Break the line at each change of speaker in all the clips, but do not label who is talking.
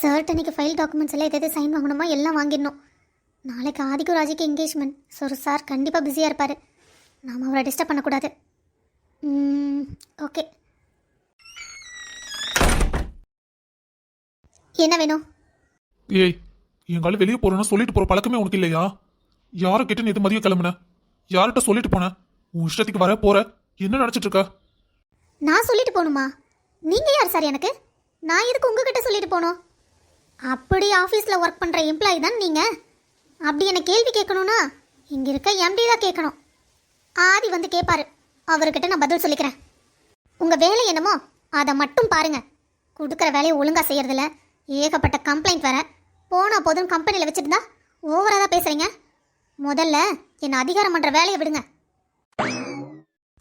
Chart அன்னைக்கு file documents எல்லாம் எதாவது சைன் வாங்கணுமா? எல்லாம் வாங்கிடணும். நாளைக்கு ஆதிக்கு ராஜிக்கு என்கேஜ்மெண்ட் ஸோ சார் கண்டிப்பாக பிஸியாக இருப்பார். நாம் அவரை டிஸ்டர்ப் பண்ணக்கூடாது. ஓகே என்ன வேணும்?
ஏய் எங்கால வெளியே போறேன்னு சொல்லிட்டு போற பழக்கமே உனக்கு இல்லையா? யாரை கிட்ட நேத்து மதியம் கிளம்புன? யார்கிட்ட சொல்லிட்டு போன? உன் இஷ்டத்துக்கு வர போற? என்ன நினைச்சிட்டு இருக்க?
நான் சொல்லிட்டு போகணுமா? நீங்கள் யார் சார் எனக்கு? நான் எதுக்கு உங்ககிட்ட சொல்லிட்டு போகணும் அப்படி ஆஃபீஸில் ஒர்க் பண்ணுற எம்ப்ளாயி தான் நீங்கள் அப்படி என்ன கேள்வி கேட்கணும்னா இங்கே இருக்க எம்டி தான் கேட்கணும். ஆதி வந்து கேட்பாரு. அவர்கிட்ட நான் பதில் சொல்லிக்கிறேன். உங்கள் வேலை என்னமோ அதை மட்டும் பாருங்கள் கொடுக்குற வேலையை ஒழுங்காக செய்கிறதில்ல ஏகப்பட்ட கம்ப்ளைண்ட் வேற. போனால் போதும் கம்பெனியில் வச்சுருந்தா ஓவராக தான் பேசுகிறீங்க முதல்ல என்னை அதிகாரம் பண்ணுற வேலையை விடுங்க.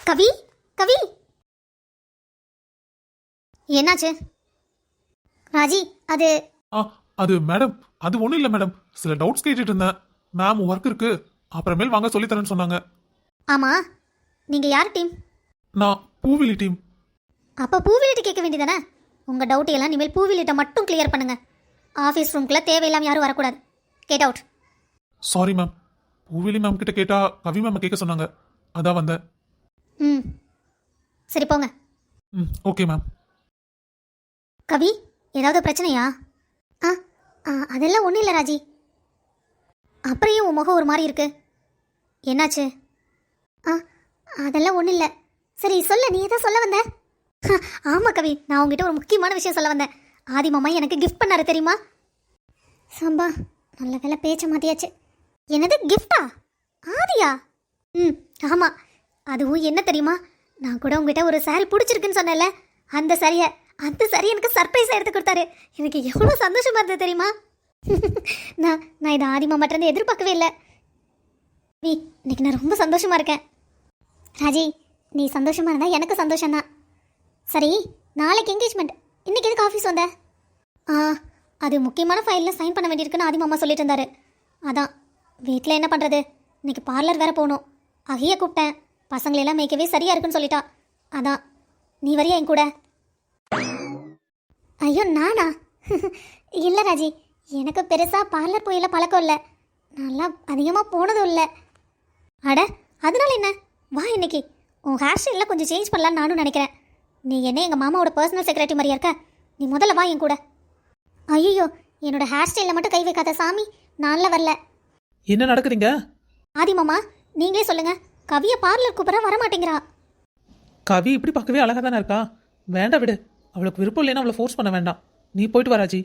கவி கவி. என்னாச்சு? ராஜி அது
ஆ அது மேடம் அது ஒண்ணும் இல்ல மேடம் சில டவுட்ஸ் கேட்டுட்டு இருந்தேன். மேம் ஒர்க் இருக்கு. அப்புறமேல் வாங்க சொல்லித் தரேன்னு சொன்னாங்க.
ஆமா. நீங்க யார் டீம்
நான் பூவிலி டீம்
அப்ப பூவிலிட்டு கேட்க வேண்டியதானே? உங்க டவுட் எல்லாம் இனிமேல் பூவிலிட்ட மட்டும் கிளியர் பண்ணுங்க. ஆஃபீஸ் ரூம்குள்ள தேவையில்லாம யாரும் வரக்கூடாது. Get out
sorry ma'am Poovili ma'am கிட்ட கேட்டா கவி மேம் கேட்க சொன்னாங்க. அதான் வந்தேன்.
ம். சரி போங்க.
ம் ஓகே மேம்
கவி ஏதாவது பிரச்சனையா? அதெல்லாம் ஒன்றும் இல்லை ராஜி. அப்புறம் ஏன் உன் முகம் ஒரு மாதிரி இருக்கு? என்னாச்சு? ஆ அதெல்லாம் ஒன்றும் இல்லை. சரி சொல்ல நீ எதை சொல்ல வந்த? ஆமாம் கவி நான் உங்ககிட்ட ஒரு முக்கியமான விஷயம் சொல்ல வந்தேன். ஆதி மாமா எனக்கு கிஃப்ட் பண்ணாரு தெரியுமா? சம்பா நல்ல வேலை பேச்ச மாத்தியாச்சு. என்னது கிஃப்டா ஆதியா? ம் ஆமாம் அதுவும் என்ன தெரியுமா? நான் கூட உங்ககிட்ட ஒரு சாரி பிடிச்சிருக்குன்னு சொன்னேன்ல. அந்த சாரியை அந்த சரி எனக்கு சர்ப்ரைஸாக எடுத்து கொடுத்தாரு. எனக்கு எவ்வளோ சந்தோஷமா இருந்தது தெரியுமா? நான் நான் இதை ஆதி மாமாட்டிருந்து எதிர்பார்க்கவே இல்லை. நீ இன்னைக்கு நான் ரொம்ப சந்தோஷமா இருக்கேன். ராஜி நீ சந்தோஷமா இருந்தா எனக்கு சந்தோஷம்தான். சரி நாளைக்கு என்கேஜ்மெண்ட் இன்னைக்கு எதுக்கு ஆஃபீஸ் வந்த? ஆ அது முக்கியமான ஃபைலில் சைன் பண்ண வேண்டியிருக்குன்னு ஆதி மாமா சொல்லிட்டு இருந்தாரு. அதான் வீட்டில் என்ன பண்ணுறது இன்னைக்கு பார்லர் வேறு போகணும். அகைய கூப்பிட்டேன். பசங்களெல்லாம் மேய்க்கவே சரியாக இருக்குன்னு சொல்லிட்டா. அதான் நீ வரியா என் கூட? ஐயோ நானா? இல்லை ராஜி. எனக்கு பெருசாக பார்லர் போயில பழக்கம் இல்லை. நல்லா அதிகமாக போனதும் இல்லை. அட அதனால என்ன? வா இன்னைக்கு. உன் ஹேர் ஸ்டைலில் கொஞ்சம் சேஞ்ச் பண்ணலான்னு நானும் நினைக்கிறேன். நீ என்ன எங்கள் மாமாவோட பர்சனல் செக்ரட்டரி மாதிரியா இருக்க? நீ முதல்ல வா என் கூட. ஐயோ என்னோட ஹேர் ஸ்டைலில் மட்டும் கை வைக்காத சாமி. நான்ல வரல.
என்ன நடக்குதுங்க?
ஆதி மாமா நீங்களே சொல்லுங்க. கவியை பார்லர் கூப்பிட்ற வர மாட்டேங்கிறா
கவி இப்படி பார்க்கவே அழகாக தானே இருக்கா? வேண்டாம் விடு. அவளுக்கு விருப்பம் இல்லைன்னா அவளை ஃபோர்ஸ் பண்ண வேண்டாம். நீ போயிட்டு வராஜி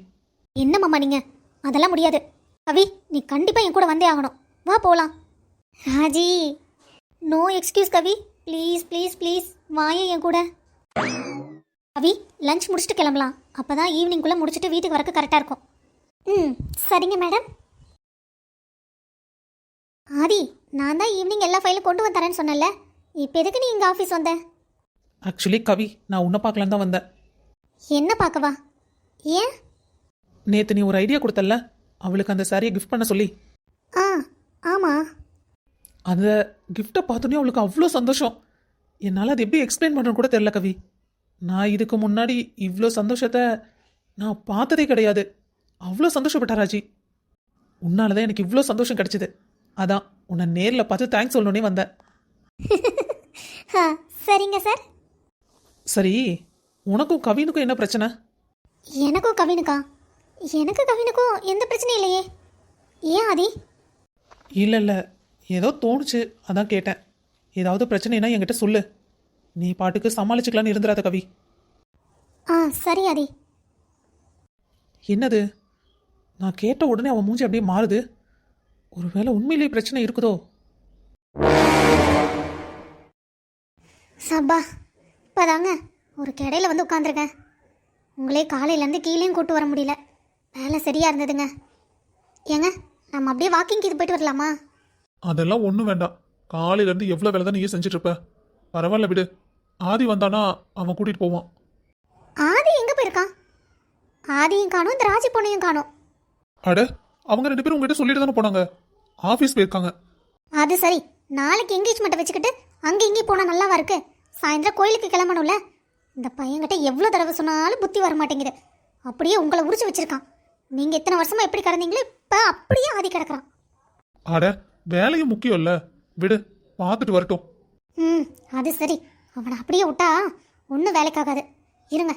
என்ன மாமா நீங்க? அதெல்லாம் முடியாது. கவி நீ கண்டிப்பா என் கூட வந்தே ஆகணும். வா போலாம். Raji no excuse Kavi. Please please please வாயே என் கூட. கவி லஞ்ச் முடிச்சுட்டு கிளம்பலாம். அப்பதான் ஈவினிங்குள்ள முடிச்சுட்டு வீட்டுக்கு வரக்கு கரெக்டா இருக்கும். ம் சரிங்க மேடம் ஆதி நான் தான் ஈவினிங் எல்லா ஃபைலும் கொண்டு வந்து தரேன்னு சொன்னேன்ல. இப்போ எதுக்கு நீ இங்கே ஆஃபீஸ் வந்த?
ஆக்சுவலி கவி நான் உன்னை பார்க்கலான்னு தான் வந்தேன்.
என்ன பார்க்கவா? ஏன்?
நேற்று நீ ஒரு ஐடியா கொடுத்தல்ல? அவளுக்கு அந்த சாரியை கிஃப்ட் பண்ண சொல்லி.
ஆ ஆமாம்
அந்த கிஃப்ட்டை பார்த்தோன்னே அவளுக்கு அவ்வளோ சந்தோஷம். என்னால் அது எப்படி எக்ஸ்பிளைன் பண்ணுறது கூட தெரில கவி. நான் இதுக்கு முன்னாடி இவ்வளோ சந்தோஷத்தை நான் பார்த்ததே கிடையாது. அவ்வளோ சந்தோஷப்பட்டா ராஜி. உன்னால தான் எனக்கு இவ்வளோ சந்தோஷம் கிடைச்சிது. அதான் உன்னை நேரில் பார்த்து தேங்க்ஸ் சொல்லணுன்னே வந்தேன்.
சரிங்க சார்.
சரி உனக்கும் கவினுக்கும் என்ன பிரச்சனை?
எனக்கும் கவினுக்கா? எனக்கு கவினுக்கும் எந்த பிரச்சனையும் இல்லையே. ஏன் ஆதி?
இல்லை இல்லை ஏதோ தோணுச்சு அதான் கேட்டேன். ஏதாவது பிரச்சனைனா என்கிட்ட சொல்லு. நீ பாட்டுக்கு சமாளிச்சுக்கலான்னு இருந்துடாத கவி.
ஆ சரி ஆதி.
என்னது? நான் கேட்ட உடனே அவன் மூஞ்சி அப்படியே மாறுது. ஒருவேளை உண்மையிலேயே பிரச்சனை இருக்குதோ?
சப்பா இப்போதாங்க. ஒரு கடையில் வந்து உட்காந்துருக்கேன் உங்களே காலையிலேருந்து கீழேயும் கூட்டு வர முடியல. வேலை சரியாக இருந்ததுங்க. ஏங்க நம்ம அப்படியே வாக்கிங் இது போயிட்டு வரலாமா?
அதெல்லாம் ஒன்றும் வேண்டாம். காலையில இருந்து எவ்வளோ வேலை தான் நீயே செஞ்சுட்டு இருப்ப. பரவாயில்ல விடு. ஆதி வந்தானா அவன் கூட்டிட்டு போவான்.
ஆதி எங்கே போயிருக்கான்? ஆதியும் காணோம் இந்த ராஜி பொண்ணையும் காணோம்.
அட அவங்க ரெண்டு பேரும் உங்ககிட்ட சொல்லிட்டு தானே போனாங்க. ஆஃபீஸ் போயிருக்காங்க.
அது சரி. நாளைக்கு என்கேஜ்மெண்ட்டை வச்சுக்கிட்டு அங்கே இங்கேயும் போனால் நல்லாவா இருக்கு? சாயந்தரம் கோயிலுக்கு கிளம்பணும்ல? இந்த பையன்கிட்ட எவ்வளோ தடவை சொன்னாலும் புத்தி வர மாட்டேங்குது. அப்படியே உங்களை உரிச்சு வச்சிருக்கான். நீங்கள் இத்தனை வருஷமா எப்படி கிடந்தீங்களோ இப்போ அப்படியே ஆதி கிடக்குறான்.
அட வேலையும் முக்கியம் இல்ல. விடு பார்த்துட்டு வரட்டும்.
ம் அது சரி. அவனை அப்படியே விட்டா ஒன்றும் வேலைக்காகாது. இருங்க.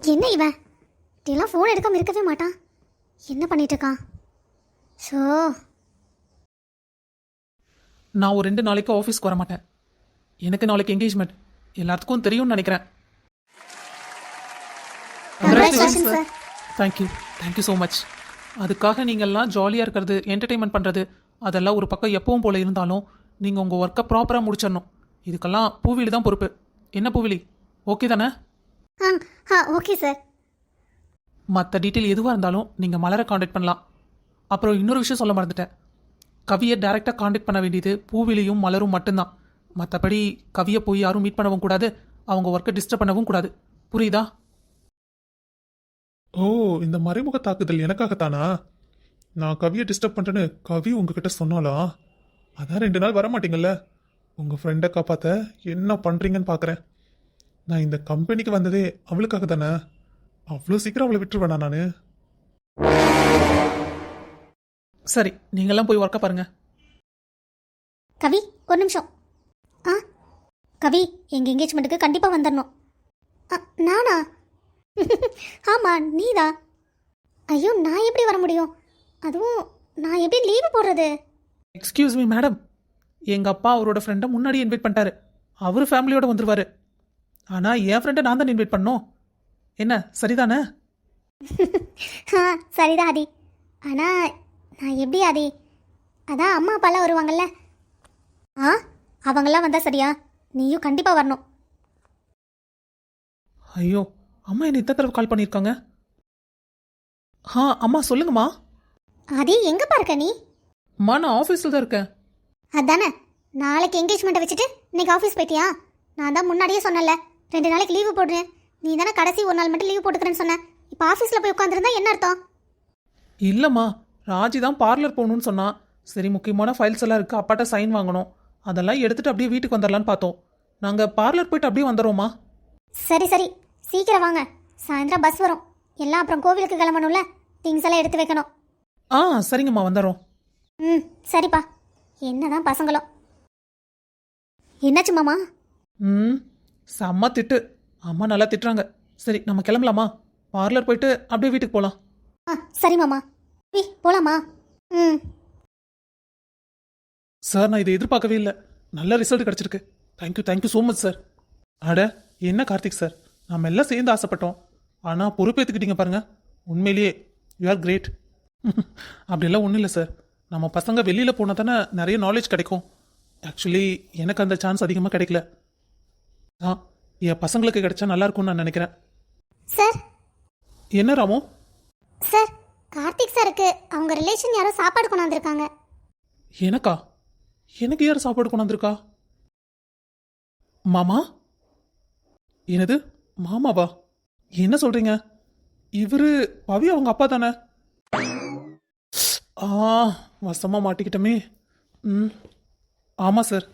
என்ன இவன்? இப்படியெல்லாம் ஃபோன் எடுக்காம இருக்கவே மாட்டான். என்ன பண்ணிட்டு இருக்கான்? ஸோ
நான் ஒரு ரெண்டு நாளைக்கு ஆஃபீஸ்க்கு வர மாட்டேன் எனக்கு நாளைக்கு என்கேஜ்மெண்ட் எல்லாத்துக்கும் தெரியும்னு நினைக்கிறேன்.
Congratulations, sir.
Thank you thank you so much அதுக்காக நீங்கள்லாம் ஜாலியாக இருக்கிறது என்டர்டெயின்மெண்ட் பண்ணுறது அதெல்லாம் ஒரு பக்கம் எப்பவும் போல இருந்தாலும் நீங்கள் உங்கள் ஒர்க்கை ப்ராப்பராக முடிச்சிடணும். இதுக்கெல்லாம் பூவிலி தான் பொறுப்பு. என்ன பூவிலி? ஓகே தானே?
ஓகே சார்
மற்ற டீட்டெயில் எதுவாக இருந்தாலும் நீங்கள் மலரை காண்டாக்ட் பண்ணலாம். அப்புறம் இன்னொரு விஷயம் சொல்ல மறந்துட்டேன். கவியை டைரெக்டாக காண்டாக்ட் பண்ண வேண்டியது பூவிலியும் மலரும் மட்டும்தான். மற்றபடி கவியை போய் யாரும் மீட் பண்ணவும் கூடாது. அவங்க ஒர்க்கை டிஸ்டர்ப் பண்ணவும் கூடாது. புரியுதா?
ஓ இந்த மறைமுக தாக்குதல் எனக்காகத்தானா? நான் கவியை டிஸ்டர்ப் பண்றேன்னு கவி உங்ககிட்ட சொன்னாலா அதான் ரெண்டு நாள் வர மாட்டீங்கல்ல உங்க ஃப்ரெண்டை காப்பாத்த என்ன பண்றீங்கன்னு பார்க்கறேன் நான் இந்த கம்பெனிக்கு வந்ததே அவளுக்காக தானே அவ்வளோ சீக்கிரம் அவளை விட்டுருவேனா நான்?
சரி நீங்கள்லாம் போய் ஒர்க்கை பாருங்கள்
கவி ஒரு நிமிஷம். ஆ கவி எங்கள் என்கேஜ்மெண்ட்டுக்கு கண்டிப்பாக வந்துடணும் ஆ, நானா? ஆமாம் நீதான் ஐயோ நான் எப்படி வர முடியும்? அதுவும் நான் எப்படி லீவு போடுறது?
எக்ஸ்கியூஸ் மீ மேடம் எங்கள் அப்பா அவரோட ஃப்ரெண்டை முன்னாடி இன்வைட் பண்ணிட்டாரு. அவர் ஃபேமிலியோட வந்துருவாரு. ஆனால் என் ஃப்ரெண்டை நான் தான் இன்வைட் பண்ணோம் என்ன சரிதானே?
ஆ சரிதான் ஆதி. ஆனால் நான் எப்படி ஆதி? அதான் அம்மா அப்பாலாம் வருவாங்கல்ல. ஆ? அவங்களாம் வந்தால் சரியா? நீயும் கண்டிப்பாக வரணும்.
ஐயோ அம்மா என்ன இத்தனை தடவை கால் பண்ணியிருக்காங்க? ஆ அம்மா சொல்லுங்கம்மா.
ஆதி எங்கேப்பா இருக்க நீ?
அம்மா நான் ஆஃபீஸில் தான் இருக்கேன்.
அதானே? நாளைக்கு என்கேஜ்மெண்ட்டை வச்சுட்டு இன்னைக்கு ஆஃபீஸ் போயிட்டியா? நான் தான் முன்னாடியே சொன்னேன்ல ரெண்டு நாளைக்கு லீவு போடுறேன். நீ தானே கடைசி ஒரு நாள் மட்டும் லீவு போட்டுக்கிறேன்னு சொன்ன. இப்போ ஆஃபீஸில் போய் உட்காந்துருந்தா என்ன அர்த்தம்?
இல்லைம்மா ராஜி தான் பார்லர் போகணும்னு சொன்னா சரி முக்கியமான ஃபைல்ஸ் எல்லாம் இருக்குது அப்பாட்ட சைன் வாங்கணும். அதெல்லாம் எடுத்துட்டு அப்படியே வீட்டுக்கு வந்துடலான்னு பார்த்தோம். நாங்கள் பார்லர் போயிட்டு அப்படியே வந்துடுறோம்மா.
சரி சரி. சீக்கிரம் வாங்க. சாயந்தரம் பஸ் வரும். எல்லாம் அப்புறம் கோவிலுக்கு கிளம்பணும்ல? திங்ஸ் எல்லாம் எடுத்து வைக்கணும்.
ஆ சரிங்கம்மா வந்துடுறோம்.
ம் சரிப்பா. என்னதான் பசங்களோ என்னாச்சு மாமா?
ம் செம்ம திட்டு. அம்மா நல்லா திட்டுறாங்க. சரி நம்ம கிளம்பலாமா? பார்லர் போயிட்டு அப்படியே வீட்டுக்கு போகலாம்
ஆ சரி மாமா. வி போலாமா? ம்.
சார் நான் இதை எதிர்பார்க்கவே இல்லை. நல்ல ரிசல்ட் கிடச்சிருக்கு. Thank you thank you so much sir அட என்ன கார்த்திக் சார் நம்ம எல்லாம் சேர்ந்து ஆசைப்பட்டோம். ஆனால் பொறுப்பேற்றுக்கிட்டீங்க பாருங்க. உண்மையிலேயே யூ ஆர் கிரேட் அப்படியெல்லாம் ஒன்றும் இல்லை சார் நம்ம பசங்க வெளியில் போனால் தானே நிறைய நாலேஜ் கிடைக்கும். ஆக்சுவலி எனக்கு அந்த சான்ஸ் அதிகமாக கிடைக்கல. ஆ என் பசங்களுக்கு கிடைச்சா நல்லா இருக்கும்னு நான் நினைக்கிறேன்.
சார்
என்ன ராமோ?
சார் கார்த்திக் சாருக்கு அவங்க ரிலேஷன் யாரோ சாப்பாடு கொண்டாந்துருக்காங்க
எனக்கா? எனக்கு யார் சாப்பாடு கொண்டாந்துருக்கா மாமா? என்னது? மாமாவா? என்ன சொல்றீங்க? இவரு பவி அவங்க அப்பா தானே? ஆ வசமா மாட்டிக்கிட்டமே. ம். ஆமா சார்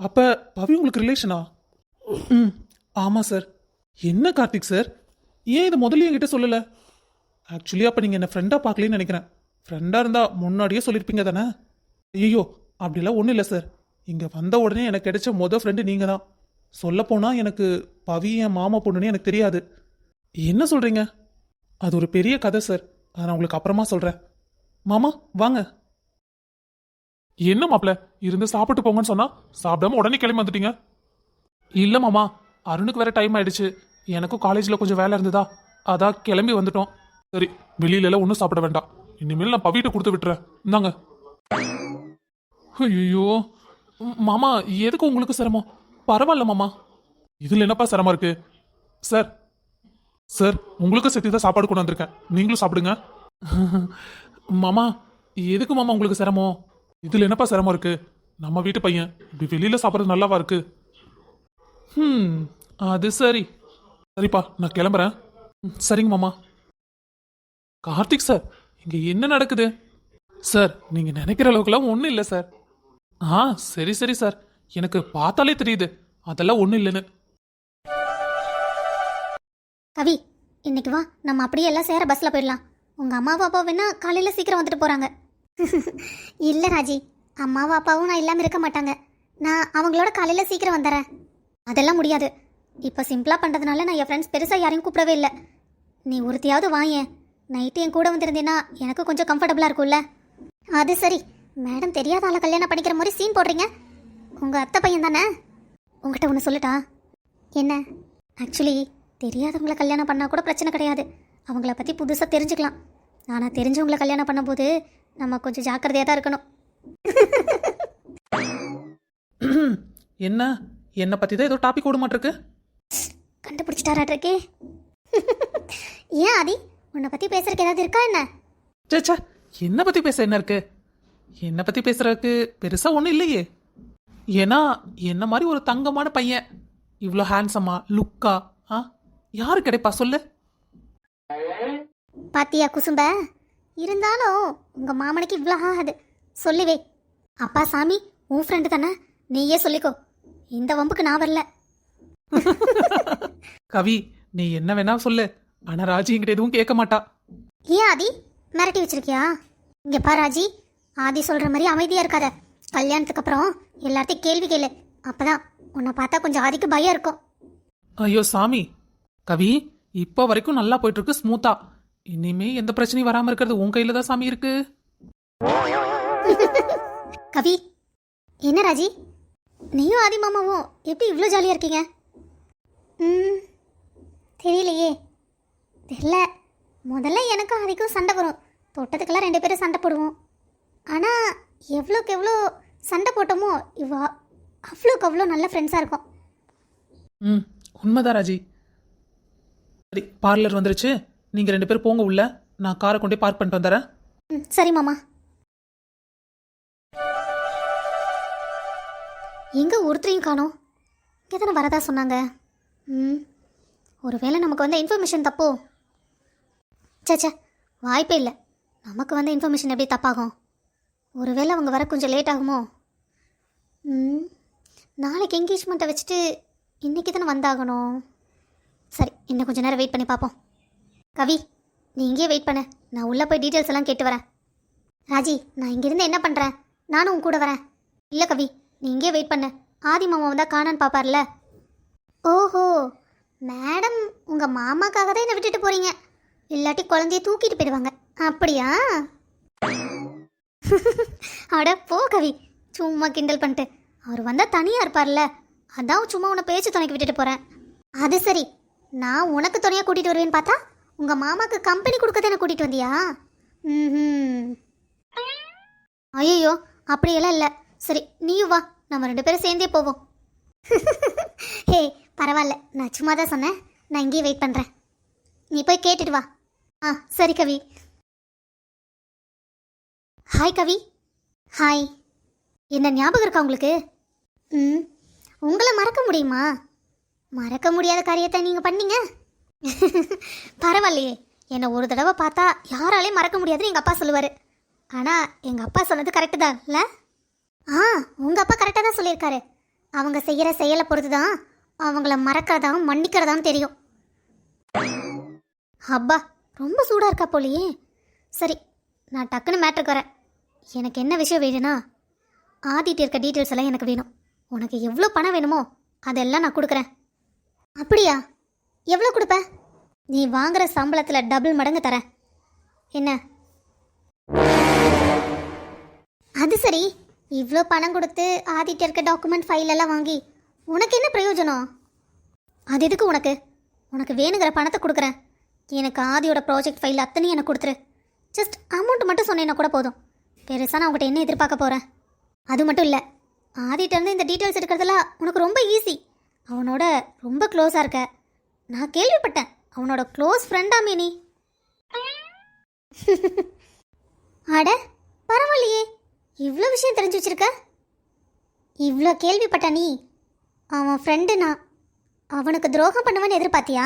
அப்ப பவி உங்களுக்கு ரிலேஷனா ம். ஆமா சார் என்ன கார்த்திக் சார் ஏன் இதை முதல்ல என்கிட்ட சொல்லல? ஆக்சுவலி அப்போ நீங்கள் என்ன ஃப்ரெண்டாக பார்க்கலன்னு நினைக்கிறேன். ஃப்ரெண்டாக இருந்தால் முன்னாடியே சொல்லியிருப்பீங்க தானே? ஐயோ அப்படிலாம் ஒன்றும் இல்லை சார் இங்கே வந்த உடனே எனக்கு கிடைச்ச மொதல் ஃப்ரெண்டு நீங்கள் தான் சொல்லப்போனால் எனக்கு பவி என் மாமா பொண்ணுன்னு எனக்கு தெரியாது. என்ன சொல்கிறீங்க அது ஒரு பெரிய கதை சார் அதை நான் உங்களுக்கு அப்புறமா சொல்கிறேன் மாமா வாங்க.
என்ன மாப்ள இருந்து சாப்பிட்டு போங்கன்னு சொன்னா சாப்பிடாம உடனே கிளம்பி வந்துட்டீங்க?
இல்லை மாமா. அருணுக்கு வேற டைம் ஆயிடுச்சு. எனக்கும் காலேஜில் கொஞ்சம் வேலை இருந்ததா? அதான் கிளம்பி வந்துட்டோம்.
சரி வெளியில எல்லாம் ஒன்றும் சாப்பிட வேண்டாம். இனிமேல் நான் பவிட்ட கொடுத்து விட்டுறேன். இந்தாங்க.
ஐயோ மாமா எதுக்கு உங்களுக்கு சிரமம்? பரவாயில்ல மாமா.
இதுல என்னப்பா சிரமம் இருக்கு? சார் சார் உங்களுக்கு சேர்த்து தான் சாப்பாடு கொண்டு வந்திருக்கேன். நீங்களும் சாப்பிடுங்க.
மாமா எதுக்கு மாமா உங்களுக்கு சிரமம்?
இதுல என்னப்பா சிரமம் இருக்கு? நம்ம வீட்டு பையன் இப்படி வெளியில சாப்பிட்றது நல்லாவா இருக்கு?
ம் அது சரி.
சரிப்பா நான் கிளம்புறேன்.
ம், சரிங்க மாமா. கார்த்திக் சார் இங்க என்ன நடக்குது? சார் நீங்க நினைக்கிற அளவுக்குலாம் ஒன்றும் இல்லை சார். ஆ சரி சரி சார். எனக்கு பார்த்தாலே தெரியுது. அதெல்லாம் ஒன்றும் இல்லைன்னு.
கவி இன்னைக்கு வா. நம்ம அப்படியே எல்லாம் சேர பஸ்ஸில் போயிடலாம். உங்கள் அம்மாவும் அப்பா வேணா காலையில் சீக்கிரம் வந்துட்டு போகிறாங்க இல்லை ராஜி. அம்மாவும் அப்பாவும் நான் இல்லாமல் இருக்க மாட்டாங்க. நான் அவங்களோட காலையில் சீக்கிரம் வந்துடுறேன் அதெல்லாம் முடியாது. இப்போ சிம்பிளாக பண்ணுறதுனால நான் என் ஃப்ரெண்ட்ஸ் பெருசாக யாரையும் கூப்பிடவே இல்லை. நீ ஒருத்தையாவது வாயேன் நைட்டு என் கூட வந்திருந்தேன்னா எனக்கு கொஞ்சம் கம்ஃபர்டபுளாக இருக்கும்ல. அது சரி. மேடம் தெரியாத ஆளை கல்யாணம் பண்ணிக்கிற மாதிரி சீன் போடுறீங்க. உங்கள் அத்தை பையன் தானே? உங்ககிட்ட ஒன்று சொல்லட்டா என்ன? ஆக்சுவலி தெரியாதவங்கள கல்யாணம் பண்ணால் கூட பிரச்சனை கிடையாது. அவங்கள பற்றி புதுசாக தெரிஞ்சுக்கலாம். ஆனால் தெரிஞ்சவங்கள கல்யாணம் பண்ணும்போது நம்ம கொஞ்சம் ஜாக்கிரதையாக தான் இருக்கணும்.
என்ன? என்னை பற்றி தான் ஏதோ டாபிக் ஓட மாட்டிருக்கு.
கண்டுபிடிச்சிட்டாராட்ருக்கே ஏன் ஆதி? உன்னை பற்றி பேசுறதுக்கு ஏதாவது இருக்கா என்ன?
சேச்சா என்னை பற்றி பேச என்ன இருக்கு? என்னை பற்றி பேசுறதுக்கு பெருசாக ஒன்றும் இல்லையே. ஏன்னா என்ன மாதிரி ஒரு தங்கமான பையன். இவ்வளோ ஹேண்ட்ஸமா லுக்கா ஆ? யாரு கிடைப்பா? சொல்லு.
பாத்தியா குசும்ப? இருந்தாலும் உங்கள் மாமனுக்கு இவ்வளோ ஆகாது. சொல்லுவே அப்பா சாமி உன் ஃப்ரெண்டு தானே? நீயே சொல்லிக்கோ. இந்த வம்புக்கு நான் வரல.
கவி நீ என்ன வேணா சொல்லு. ஆனா ராஜி என்கிட்ட எதுவும் கேட்க மாட்டா.
ஏன் ஆதி? மிரட்டி வச்சிருக்கியா? இங்க பா ராஜி. ஆதி சொல்ற மாதிரி அமைதியா இருக்காத. கல்யாணத்துக்கு அப்புறம் எல்லார்ட்டையும் கேள்வி கேளு. அப்பதான் உன்னை பார்த்தா கொஞ்சம் ஆதிக்கு பயம் இருக்கும்.
ஐயோ சாமி. கவி இப்போ வரைக்கும் நல்லா போயிட்டு இருக்கு ஸ்மூத்தா. இனிமே எந்த பிரச்சனையும் வராம இருக்கிறது உன் கையில தான் சாமி இருக்கு.
கவி என்ன ராஜி? நீயும் ஆதி மாமாவும் எப்படி இவ்வளோ ஜாலியாக இருக்கீங்க? ம் தெரியலையே. தெரியல. முதல்ல எனக்கும் ஆதிக்கும் சண்டை வரும். தொட்டத்துக்கெல்லாம் ரெண்டு பேரும் சண்டை போடுவோம். ஆனால் எவ்வளோக்கு எவ்வளோ சண்டை போட்டோமோ இவ்வளோ அவ்வளோக்கு அவ்வளோ நல்ல ஃப்ரெண்ட்ஸாக இருக்கும்.
ம் உண்மைதான் ராஜி. சரி பார்லர் வந்துருச்சு. நீங்க ரெண்டு பேரும் போங்க உள்ள. நான் காரை கொண்டே பார்க் பண்ணிட்டு வந்துடுறேன்.
ம் சரி மாமா. எங்கே ஒருத்தரையும் காணோம். இங்கே தானே வரதா சொன்னாங்க. ம் ஒருவேளை நமக்கு வந்த இன்ஃபர்மேஷன் தப்போ? சேச்சே வாய்ப்பே இல்லை. நமக்கு வந்த இன்ஃபர்மேஷன் எப்படி தப்பாகும்? ஒருவேளை அவங்க வர கொஞ்சம் லேட் ஆகுமோ? ம் நாளைக்கு என்கேஜ்மெண்ட்டை வச்சுட்டு இன்றைக்கி தானே வந்தாகணும். சரி இன்னும் கொஞ்சம் நேரம் வெயிட் பண்ணி பார்ப்போம். கவி நீ இங்கேயே வெயிட் பண்ண. நான் உள்ளே போய் டீட்டெயில்ஸ் எல்லாம் கேட்டு வரேன். ராஜி நான் இங்கேருந்து என்ன பண்ணுறேன் நானும் உன் கூட வரேன். இல்லை கவி நீ இங்கேயே வெயிட் பண்ண. ஆதி மாமா வந்தால் காணான்னு பார்ப்பார்ல ஓஹோ மேடம் உங்கள் மாமாக்காக தான் என்னை விட்டுட்டு போகிறீங்க இல்லாட்டி குழந்தைய தூக்கிட்டு போயிடுவாங்க. அப்படியா? அட போ கவி. சும்மா கிண்டல் பண்ணிட்டு. அவர் வந்தால் தனியாக இருப்பார்ல. அதான் சும்மா உன்னை பேச்சு துணைக்கு விட்டுட்டு போகிறேன் அது சரி. நான் உனக்கு துணையாக கூட்டிகிட்டு வருவேன்னு பார்த்தா உங்கள் மாமாக்கு கம்பெனி கொடுக்க தானே கூட்டிகிட்டு வந்தியா? ம் ஐயோ அப்படியெல்லாம் இல்லை. சரி நீயும் வா. நம்ம ரெண்டு பேரும் சேர்ந்தே போவோம். ஹே பரவாயில்ல. நான் சும்மா தான் சொன்னேன். நான் இங்கேயே வெயிட் பண்ணுறேன் நீ போய் கேட்டுட்டு வா. ஆ சரி கவி. ஹாய் கவி ஹாய் என்ன ஞாபகம் இருக்கா உங்களுக்கு? ம். உங்களை மறக்க முடியுமா? மறக்க முடியாத காரியத்தை நீங்கள் பண்ணீங்க? பரவாயில்லையே. என்னை ஒரு தடவை பார்த்தா யாராலையும் மறக்க முடியாதுன்னு எங்கள் அப்பா சொல்லுவார். ஆனால் எங்கள் அப்பா சொன்னது கரெக்டு தான் இல்லை? ஆ உங்கள் அப்பா கரெக்டாக தான் சொல்லியிருக்காரு. அவங்க செய்கிற செயலை பொறுத்து தான் அவங்கள மறக்கிறதாவும் மன்னிக்கிறதாவும் தெரியும். அப்பா ரொம்ப சூடாக இருக்கா போலியே. சரி நான் டக்குன்னு மேட்ருக்கு வரேன். எனக்கு என்ன விஷயம் வேணும்னா ஆதிட்டு இருக்க டீட்டெயில்ஸ் எல்லாம் எனக்கு வேணும். உனக்கு எவ்வளோ பணம் வேணுமோ அதெல்லாம் நான் கொடுக்குறேன். அப்படியா? எவ்வளோ கொடுப்ப நீ வாங்குற சம்பளத்தில் டபுள் மடங்கு தரேன். என்ன? அது சரி. இவ்வளோ பணம் கொடுத்து ஆதிட்டு இருக்க டாக்குமெண்ட் ஃபைல் எல்லாம் வாங்கி உனக்கு என்ன பிரயோஜனம்? அது எதுக்கு உனக்கு? உனக்கு வேணுங்கிற பணத்தை கொடுக்குறேன். எனக்கு ஆதியோட ப்ராஜெக்ட் ஃபைல் அத்தனையும் எனக்கு கொடுத்துரு. ஜஸ்ட் அமௌண்ட் மட்டும் சொன்னேன்னா கூட போதும். பெருசாக நான் உங்கள்கிட்ட என்ன எதிர்பார்க்க போகிறேன் அது மட்டும் இல்லை. ஆதிட்டேருந்து இந்த டீட்டெயில்ஸ் எடுக்கிறதெல்லாம் உனக்கு ரொம்ப ஈஸி அவனோட ரொம்ப க்ளோஸாக இருக்க. நான் கேள்விப்பட்டேன். அவனோட க்ளோஸ் ஃப்ரெண்டா மீனி. அட பரவாயில்லையே. இவ்வளோ விஷயம் தெரிஞ்சு வச்சிருக்க? இவ்வளோ கேள்விப்பட்ட நீ. அவன் ஃப்ரெண்டு நான் அவனுக்கு துரோகம் பண்ணுவேன்னு எதிர்பார்த்தியா?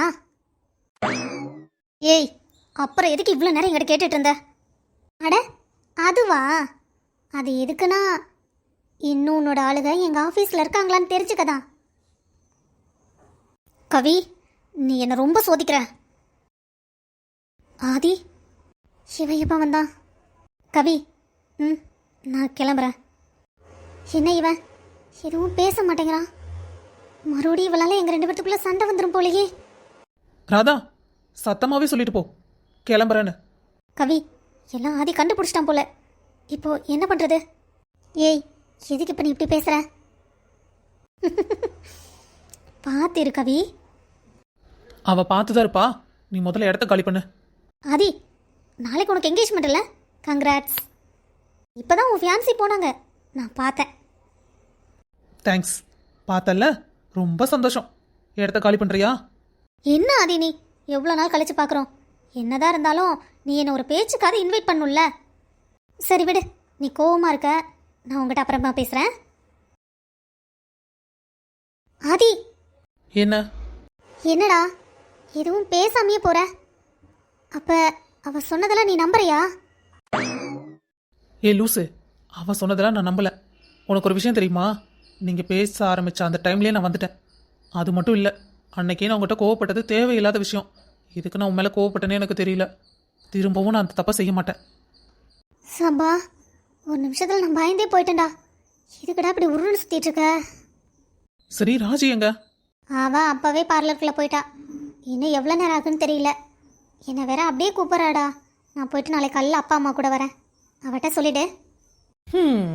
ஏய் அப்புறம் எதுக்கு இவ்வளோ நேரம் எங்கிட்ட கேட்டுட்டு இருந்த? அட அதுவா? அது எதுக்குன்னா இன்னும் உன்னோட ஆளுங்க எங்கள் ஆஃபீஸில் இருக்காங்களான்னு தெரிஞ்சுக்கதான். கவி நீ என்னை ரொம்ப சோதிக்கிற. ஆதி இவன் எப்போ வந்தான் கவி ம் நான் கிளம்புறேன். என்ன இவன் எதுவும் பேச மாட்டேங்கிறான். மறுபடியும் இவளால எங்கள் ரெண்டு பேர்த்துக்குள்ள சண்டை வந்துடும் போலயே.
ராதா சத்தமாவே சொல்லிட்டு போ. கிளம்புறேன்னு.
கவி எல்லாம் ஆதி கண்டுபிடிச்சிட்டான் போல. இப்போ என்ன பண்றது? ஏய் எதுக்கு இப்ப நீ இப்படி பேசுற? பார்த்து இரு கவி.
அவ பார்த்துதான் இருப்பா நீ முதல்ல இடத்த காலி பண்ணு.
ஆதி நாளைக்கு உனக்கு என்கேஜ்மெண்ட் இல்லை? கங்க்ராட்ஸ் இப்போதான் உன் ஃபியான்சி போனாங்க. நான் பார்த்தேன்.
தேங்க்ஸ் பார்த்தல்ல? ரொம்ப சந்தோஷம். இடத்த காலி பண்றியா?
என்ன ஆதி நீ? எவ்வளோ நாள் கழிச்சு பார்க்குறோம் என்னதான் இருந்தாலும் நீ என்னை ஒரு பேச்சுக்காவது இன்வைட் பண்ணுல்ல சரி விடு. நீ கோவமா இருக்க. நான் உங்ககிட்ட அப்புறமா பேசுகிறேன் ஆதி!
என்ன?
என்னடா? எதுவும் பேசாமையே போற. அப்ப அவ சொன்னதெல்லாம் நீ நம்புறியா?
ஏ லூசு. அவன் சொன்னதெல்லாம் நான் நம்பல. உனக்கு ஒரு விஷயம் தெரியுமா? நீங்க பேச ஆரம்பிச்ச அந்த டைம்லயே நான் வந்துட்டேன். அது மட்டும் இல்லை. அன்னைக்கே நான் உங்ககிட்ட கோவப்பட்டது தேவையில்லாத விஷயம். இதுக்கு நான் உன் மேலே கோவப்பட்டேனே எனக்கு தெரியல. திரும்பவும் நான் அந்த தப்பை செய்ய மாட்டேன்.
சபா ஒரு நிமிஷத்துல நான் பயந்தே போயிட்டேன்டா. இதுக்கடா இப்படி உருன்னு சுத்திட்டு இருக்க?
சரி ராஜி எங்க?
அவ அப்பவே பார்லருக்குள்ள போயிட்டா. இன்னும் எவ்வளோ நேரம் ஆகுன்னு தெரியல. என்னை வேற அப்படியே கூப்பிட்றாடா. நான் போயிட்டு நாளைக்கு காலையில் அப்பா அம்மா கூட வரேன். அவட்ட சொல்லிடு.
ஹம்.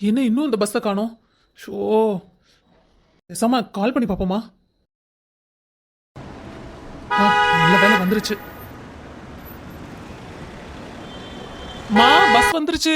என்ன இன்னும் இந்த பஸ்ஸை காணோம்? ஷோ. பேசாம கால் பண்ணி பார்ப்போமா ஆ, நல்ல வேலை வந்துருச்சு. மா பஸ் வந்துருச்சு.